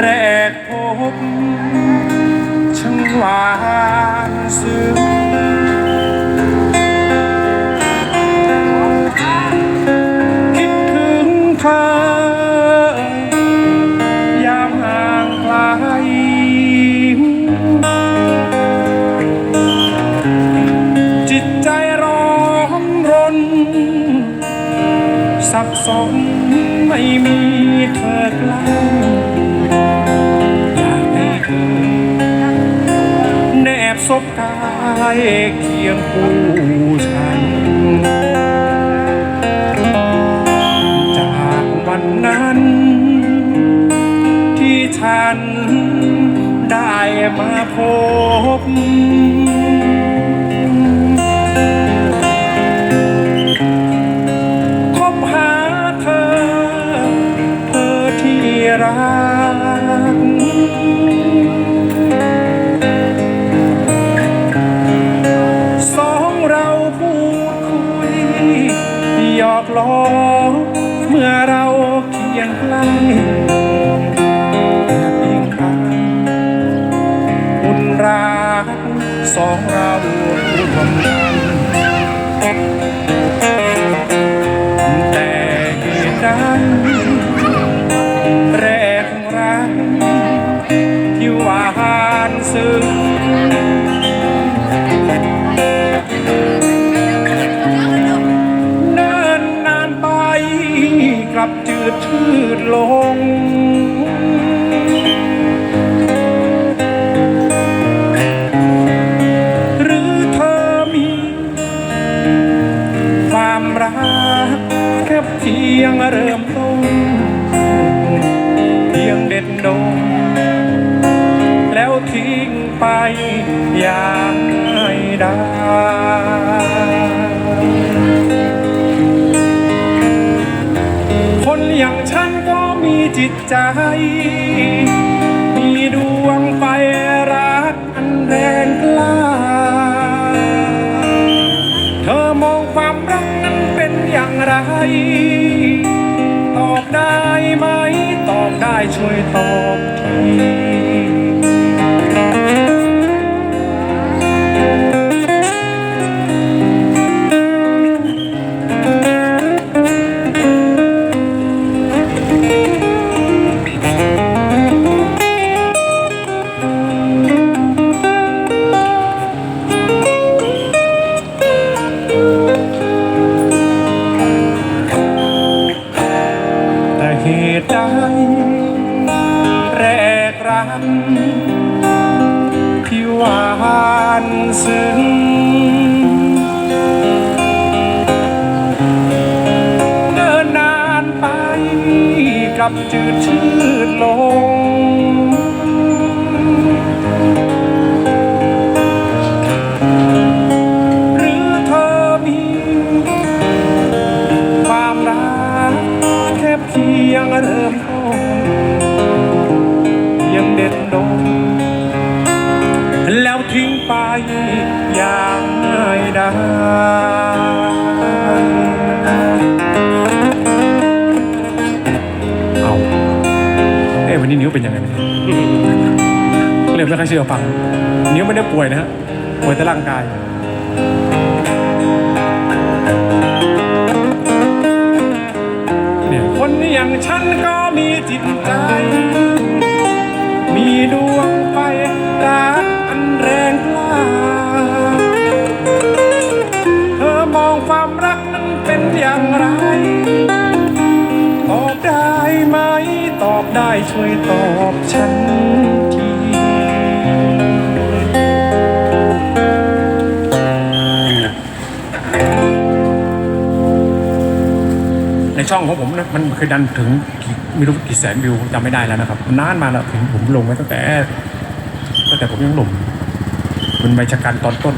แรกพบช่างหวานซึ้งคิดถึงเธอยามห่างไกลจิตใจร้อนรน สับสนไม่มี เคียงคู่ฉัน จากวันนั้น ที่ฉันได้มาพบคบหาเธอ เธอที่รัก อกล้อเมื่อเราเคียงใกล้ยิ่งครั้งอุ่นรักสองเรารวมกัน จิตใจ มีดวงไฟรักอันแรงกล้า เธอมองความรักนั้นเป็นอย่างไร ตอบได้ไหม ตอบได้ช่วยตอบที ใดแรกรักที่หวานซึ้งเดินนานไปกับจืดชืดลง งเริ่มต้นยังเด็ดดงแล้วทิ้งไปอย่างง่ายดายเอาเอ้วันนี้นิ้วเป็นยังไงเนี่ยเริ่มไม่ค่อยเชื่อฟัง นิ้วไม่ได้ป่วยนะฮะป่วยแต่ร่างกาย อย่างฉันก็มีจิตใจ มีดวงไฟรักอันแรงกล้า เธอมองความรักนั้นเป็นอย่างไร ตอบได้ไหม ตอบได้ช่วยตอบฉัน ช่องของผมนะมันเคยดันถึงไม่รู้กี่แสนวิวจำไม่ได้แล้วนะครับนานมาแล้วถึงผมลงไว้ตั้งแต่ตั้งแต่ผมยังหนุ่มมันใบชะกันตอนต้น